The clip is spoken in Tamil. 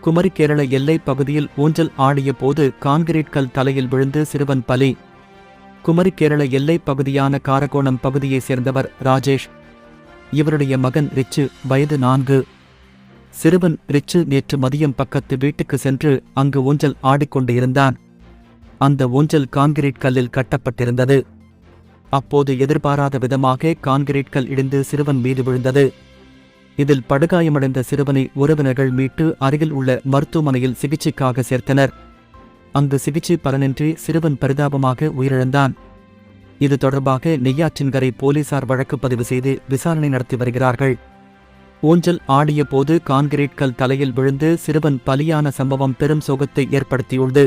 குமரி கேரள எல்லைப் பகுதியில் ஊஞ்சல் ஆடிய போது கான்கிரீட் கல் தலையில் விழுந்து சிறுவன் பலி. குமரி கேரள எல்லைப் பகுதியான காரகோணம் பகுதியைச் சேர்ந்தவர் ராஜேஷ். இவருடைய மகன் ரிச்சு வயது நான்கு. சிறுவன் ரிச்சு நேற்று மதியம் பக்கத்து வீட்டுக்கு சென்று அங்கு ஊஞ்சல் ஆடிக்கொண்டு இருந்தான் அந்த ஊஞ்சல் கான்கிரீட் கல்லில் கட்டப்பட்டிருந்தது. அப்போது எதிர்பாராத விதமாக கான்கிரீட் கல் இடிந்து சிறுவன் மீது விழுந்தது. இதில் படுகாயமடைந்த சிறுவனை உறவினர்கள் மீட்டு அருகில் உள்ள மருத்துவமனையில் சிகிச்சைக்காக சேர்த்தனர். அங்கு சிகிச்சை பலனின்றி சிறுவன் பரிதாபமாக உயிரிழந்தான். இது தொடர்பாக நெய்யாற்றின்கரை போலீசார் வழக்கு பதிவு செய்து விசாரணை நடத்தி வருகிறார்கள். ஊஞ்சல் ஆடிய போது கான்கிரீட் கல் தலையில் விழுந்து சிறுவன் பலியான சம்பவம் பெரும் சோகத்தை ஏற்படுத்தியுள்ளது.